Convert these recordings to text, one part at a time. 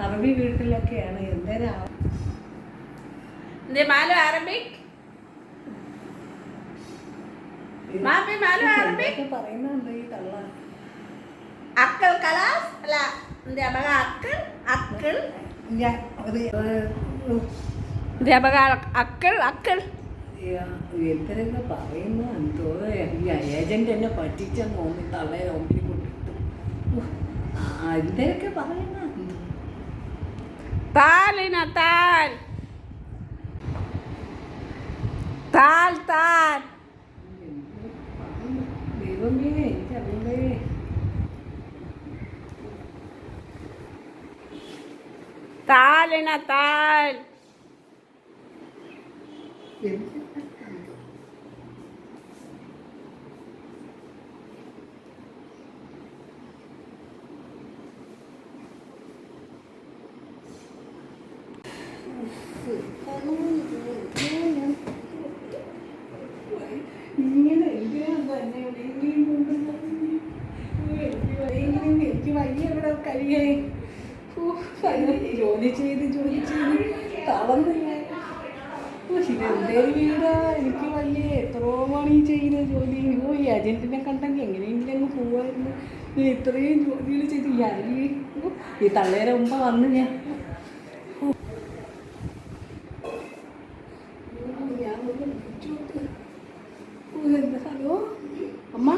അറബി വീട്ടിലൊക്കെയാണ്. അറബിക്? പറയുന്നുണ്ട്. ഈ തള്ള Akal കലാസ് അല്ല hindi അക്കൾ അക്കൾ. Akal? അക്കൾ അക്കൾ? എന്തിനൊക്കെ പറയുന്നു. എന്തോ ഈ ഏജന്റ് എന്നെ പറ്റിച്ചെന്ന് തോന്നി തള്ളേ ഒമ്പിൽ കൊണ്ടിട്ടു. എന്തിനൊക്കെ പറയുന്ന. Talina, താൽ താൽ tal. ദൈവമേ എനിക്കറിയണ്ടേ tal. എന്ത് ഇങ്ങനെ എന്തിനാ തന്നെ എവിടെയെങ്കിലും കൊണ്ടുവന്നത്? എനിക്ക് വയ്യെങ്കിലും എനിക്ക് വയ്യ ഇവിടെ കഴിയേ ജോലി ചെയ്ത് ജോലി ചെയ്ത് തളർന്നു ഞാൻ വീടാ? എനിക്ക് വലിയ എത്രയോ മണി ചെയ്യുന്ന ജോലി. ഓ ഈ ഏജന്റിനെ കണ്ടെങ്കിൽ എങ്ങനെയെങ്കിലും അങ്ങ് പോവായിരുന്നു. നീ ഇത്രയും ജോലികൾ ചെയ്ത് ഈ ഈ തള്ളേരെ മുമ്പ് വന്ന് ഞാൻ ഞാൻ ഹലോ? അമ്മ?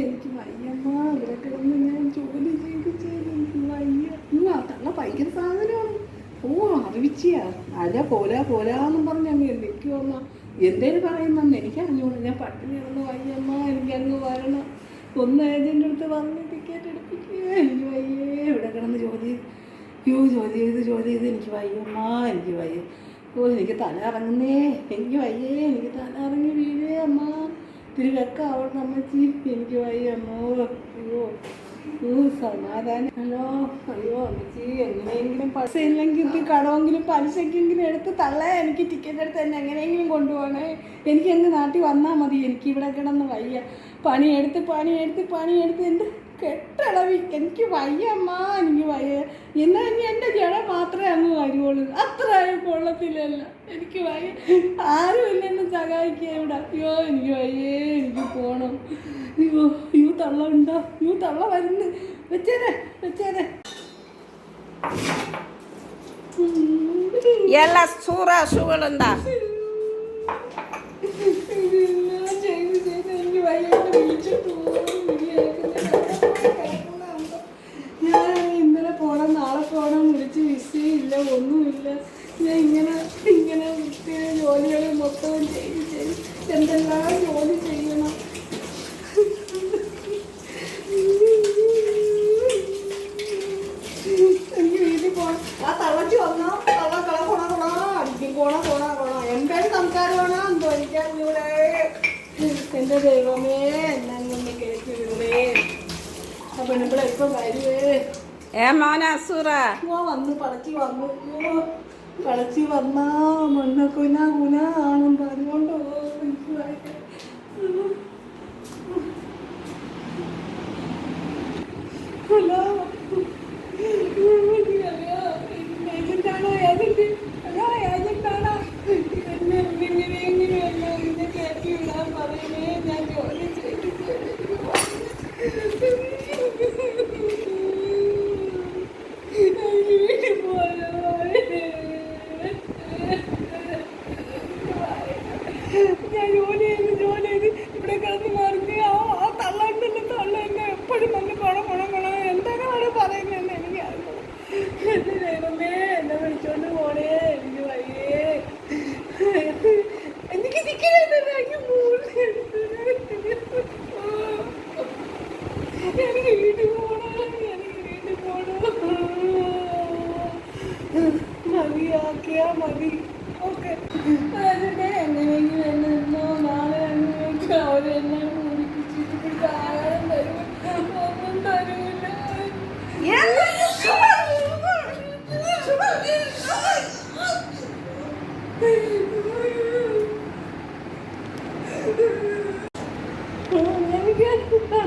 എനിക്ക് വയ്യമ്മ ഇവിടെ കിടന്ന് ഞാൻ ജോലി ചെയ്ത് ചെയ്ത് എനിക്ക് വയ്യ ഉം, ആ തള്ള ഭയങ്കര സാധനമാണ് ഓ അറിയിച്ചിയാ അല്ല പോലാ പോലാന്നും പറഞ്ഞ എനിക്ക് നിൽക്കുവമ്മ എന്തേലും പറയുന്നെന്ന് എനിക്ക് അറിഞ്ഞോളൂ ഞാൻ പട്ടിണി കിടന്ന് വയ്യമ്മ എനിക്ക് അങ്ങ് വരണം. ഒന്ന് ഏജന്റെ അടുത്ത് പറഞ്ഞ് ടിക്കറ്റ് എടുപ്പിക്കുക എനിക്ക് വയ്യേ. ഇവിടെ കിടന്ന് ജോലി അയ്യോ ജോലി ചെയ്ത് ജോലി ചെയ്ത്. എനിക്ക് വയ്യമ്മ എനിക്ക് വയ്യ. ഓ എനിക്ക് തല ഇറങ്ങുന്നേ. എനിക്ക് വയ്യേ. എനിക്ക് തല ഇറങ്ങി വീഴേ അമ്മ. തിരി വെക്കാവണം അമ്മച്ചി. എനിക്ക് വയ്യ അമ്മോ. അയ്യോ. സമാധാനം. ഹലോ അയ്യോ അമ്മച്ചി എങ്ങനെയെങ്കിലും പൈസ ഇല്ലെങ്കിൽ കടമെങ്കിലും പലിശക്കെങ്കിലും എടുത്ത് തള്ളേ. എനിക്ക് ടിക്കറ്റ് എടുത്ത് തന്നെ എങ്ങനെയെങ്കിലും കൊണ്ടുപോകണേ. എനിക്ക് അങ്ങ് നാട്ടിൽ വന്നാൽ മതി. എനിക്ക് ഇവിടെ കിടന്ന് വയ്യ. പണിയെടുത്ത് പണിയെടുത്ത് പണിയെടുത്ത് എന്റെ കെട്ടളവി എനിക്ക് വയ്യമ്മാ എനിക്ക് വയ്യ. എന്നാൽ ഇനി എന്റെ ജട മാത്രമേ അങ്ങ് വരുവുള്ളൂ. അത്ര കൊള്ളത്തില്ലല്ലോ എനിക്ക് വയ്യ. ആരും ഇല്ല എന്നെ സഹായിക്കുക ഇവിടെ. അയ്യോ എനിക്ക് വയ്യേ എനിക്ക് പോകണം അയ്യോ തള്ള ഉണ്ടോ അയ്യോ തള്ള വരുന്നു. വെച്ചേരെ വെച്ചേരെ. വിളിച്ചിട്ട് ഞാൻ ഇന്നലെ പോണം നാളെ പോണം വിളിച്ച് വിസയില്ല ഒന്നുമില്ല. ഞാൻ ഇങ്ങനെ ഇങ്ങനെ ജോലികൾ മൊത്തം ചെയ്ത് ചെയ്ത് എന്തെല്ലാം ജോലി ചെയ്യണം. എന്തൊരു സംസാരമാണോ എന്തോ എനിക്കറിഞ്ഞൂടെ എന്റെ ദൈവമേ എന്നെ ഒന്ന് കേട്ടി വിടുവേ ആ പെണ്ണുമ്പിള ഇപ്പൊ വരുവേ? Eh, mana sura? ഓ വന്ന് പടച്ചി വന്നു. ഓ പടച്ചി വന്നാ മണ്ണ കുന ആണെന്ന് പറഞ്ഞോണ്ടോ എനിക്ക് വയ്യ. ഹലോ ഏജന്റാണോ ഏജന്റ് ഹലോ ഏജന്റാണോ എന്നെ എങ്ങനെയെങ്കിലും എന്നെ കയറ്റി വിടാൻ പറയണേ ഞാൻ ജോലി ചെയ്ത് വീട്ടിൽ പോയോ ഞാൻ ജോലി ചെയ്ത് ജോലി ചെയ്ത് ഇവിടെ കിടന്ന് മറിഞ്ഞ് ആ ആ തള്ള ഉണ്ടല്ലോ തള്ള എപ്പോഴും നല്ല കുണം കുണം കുണം എന്താണ് അവിടെ പറയുന്നത് എനിക്ക് അറിയില്ല. എന്റെ ദൈവമേ എന്നെ വിളിച്ചോണ്ട് പോണേ എനിക്ക് വയ്യേ. എനിക്ക് നിൽക്കുന്നില്ല എനിക്ക് എനിക്ക് വീട്ടിൽ പോകണം എനിക്ക് വീട്ടിൽ പോകണം മതിയാക്കിയാ മതി. ഓക്കെ. എങ്ങനെയെങ്കിലും എന്നെ നാളെ എന്നെ അവരെന്നെ good.